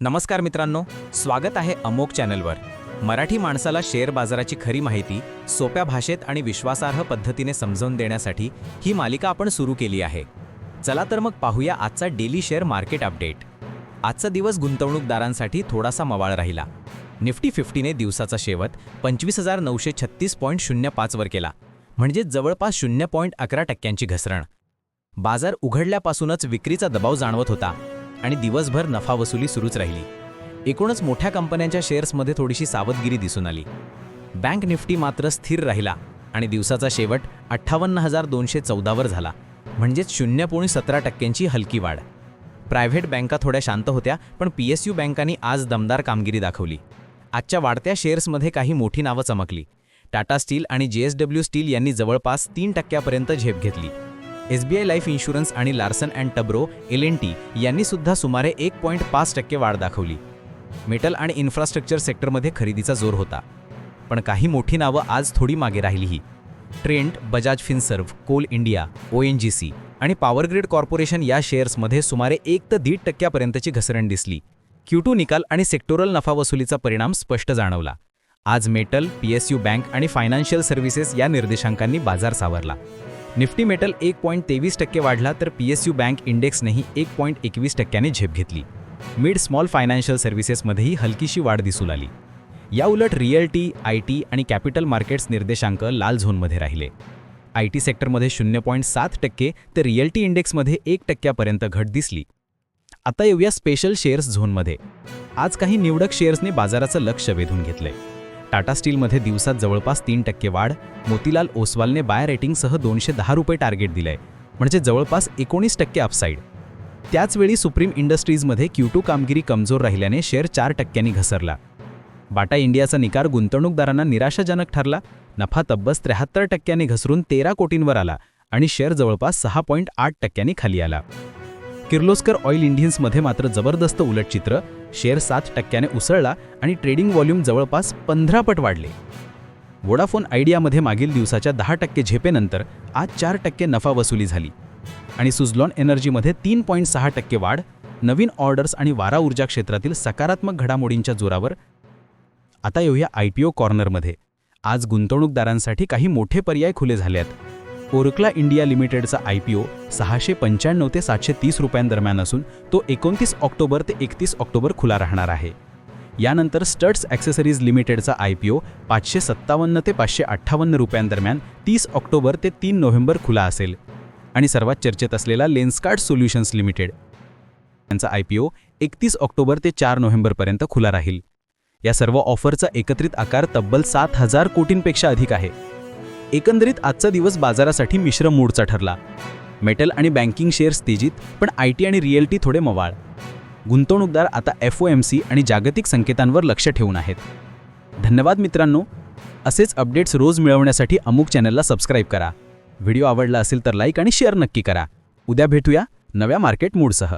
नमस्कार मित्रांनो स्वागत आहे अमोक चॅनलवर. मराठी माणसाला शेअर बाजाराची खरी माहिती सोप्या भाषेत आणि विश्वासार्ह पद्धतीने समजावून देण्यासाठी ही मालिका आपण सुरू केली आहे. चला तर मग पाहूया आजचा डेली शेअर मार्केट अपडेट. आजचा दिवस गुंतवणूकदारांसाठी थोडासा मवाळ राहिला. निफ्टी फिफ्टीने दिवसाचा शेवट पंचवीस हजार नऊशे छत्तीस पॉईंट शून्य पाचवर केला. म्हणजे जवळपास शून्य पॉईंट अकरा टक्क्यांची घसरण. बाजार उघडल्यापासूनच विक्रीचा दबाव जाणवत होता. आणि दिवसभर नफा वसुली सुरूच राहिली. एकूणच मोठ्या कंपन्यांच्या शेअर्समध्ये थोडीशी सावधगिरी दिसून आली. बँक निफ्टी मात्र स्थिर राहिला आणि दिवसाचा शेवट अठ्ठावन्न हजार दोनशे चौदावर झाला. म्हणजेच शून्य पोणी सतरा टक्क्यांची हलकी वाढ. प्रायव्हेट बँका थोड्या शांत होत्या पण पी एस यू बँकांनी आज दमदार कामगिरी दाखवली. आजच्या वाढत्या शेअर्समध्ये काही मोठी नावं चमकली. टाटा स्टील आणि जे एस डब्ल्यू स्टील यांनी जवळपास तीन टक्क्यापर्यंत झेप घेतली. एसबीआय लाईफ इन्शुरन्स आणि Larsen and Toubro L N T यांनी सुद्धा सुमारे एक पॉईंट पाच टक्के वाढ दाखवली. मेटल आणि इन्फ्रास्ट्रक्चर सेक्टरमध्ये खरेदीचा जोर होता. पण काही मोठी नावं आज थोडी मागे राहिलीही. Trent Bajaj Finserv Coal India O N G C आणि पॉवर ग्रिड कॉर्पोरेशन या शेअर्समध्ये सुमारे एक ते दीड टक्क्यापर्यंतची घसरण दिसली. क्यूटू निकाल आणि सेक्टोरल नफा वसुलीचा परिणाम स्पष्ट जाणवला. आज metal P S U bank आणि फायनान्शियल सर्व्हिसेस या निर्देशांकांनी बाजार सावरला. निफ्टी मेटल एक पॉईंट तेवीस टक्के वाढला तर पी एस यू बँक इंडेक्सनेही एक पॉईंट एकवीस टक्क्याने झेप घेतली. मिड स्मॉल फायनान्शियल सर्व्हिसेसमध्येही हलकीशी वाढ दिसू लागली या उलट रिअल्टी आय टी आणि कॅपिटल मार्केट्स निर्देशांक लाल झोनमध्ये राहिले. आय टी सेक्टरमध्ये शून्य पॉईंट सात टक्के तर रिअल्टी इंडेक्समध्ये एक टक्क्यापर्यंत घट दिसली. आता येऊया स्पेशल शेअर्स झोनमध्ये. आज काही निवडक शेअर्सने बाजाराचं लक्ष वेधून घेतलंय. टाटा स्टीलमध्ये दिवसात जवळपास तीन टक्के वाढ मोतीलाल ओसवालने बाय रेटिंगसह दोनशे दहा रुपये टार्गेट दिलंय म्हणजे जवळपास एकोणीस टक्के अपसाईड त्याचवेळी सुप्रीम इंडस्ट्रीजमध्ये क्यू टू कामगिरी कमजोर राहिल्याने शेअर चार टक्क्यांनी घसरला. बाटा इंडियाचा निकार गुंतवणूकदारांना निराशाजनक ठरला नफा तब्बस त्र्याहत्तर टक्क्यांनी घसरून तेरा कोटींवर आला आणि शेअर जवळपास सहा पॉईंट आठ टक्क्यांनी खाली आला. किर्लोस्कर ऑइल इंडियन्समध्ये मात्र जबरदस्त उलट चित्र शेअर सात टक्क्याने उसळला आणि ट्रेडिंग व्हॉल्यूम जवळपास पंधरा पट वाढले. वोडाफोन आयडियामध्ये मागील दिवसाच्या दहा टक्के झेपेनंतर आज चार टक्के नफा वसुली झाली. आणि सुझलॉन एनर्जीमध्ये तीन पॉईंट सहा टक्के वाढ नवीन ऑर्डर्स आणि वारा ऊर्जा क्षेत्रातील सकारात्मक घडामोडींच्या जोरावर. आता येऊया आय पी ओ कॉर्नरमध्ये. आज गुंतवणूकदारांसाठी काही मोठे पर्याय खुले झाले आहेत ओरकला इंडिया लिमिटेडचा आय पी ओ सहाशे पंच्याण्णव ते सातशे तीस रुपयांदरम्यान असून तो एकोणतीस ऑक्टोबर ते एकतीस ऑक्टोबर खुला राहणार आहे. यानंतर स्टड्स ॲक्सेसरीज लिमिटेडचा आय पी ओ पाचशे सत्तावन्न ते पाचशे अठ्ठावन्न रुपयांदरम्यान तीस ऑक्टोबर ते तीन नोव्हेंबर खुला असेल. आणि सर्वात चर्चेत असलेला लेन्सकार्ड सोल्युशन्स लिमिटेड यांचा आय पी ओ एकतीस ऑक्टोबर ते चार नोव्हेंबरपर्यंत खुला राहील. या सर्व ऑफरचा एकत्रित आकार तब्बल सात हजार कोटींपेक्षा अधिक आहे. एकंदरीत आजचा दिवस बाजारासाठी मिश्र मूडचा ठरला. मेटल आणि बँकिंग शेअर्स तेजीत पण आय टी आणि रिअल्टी थोडे मवाळ. गुंतवणूकदार आता एफ ओ एम सी आणि जागतिक संकेतांवर लक्ष ठेवून आहेत. धन्यवाद मित्रांनो. असेच अपडेट्स रोज मिळवण्यासाठी अमुक चॅनलला सबस्क्राईब करा. व्हिडिओ आवडला असेल तर लाईक आणि शेअर नक्की करा. उद्या भेटूया नव्या मार्केट मूडसह.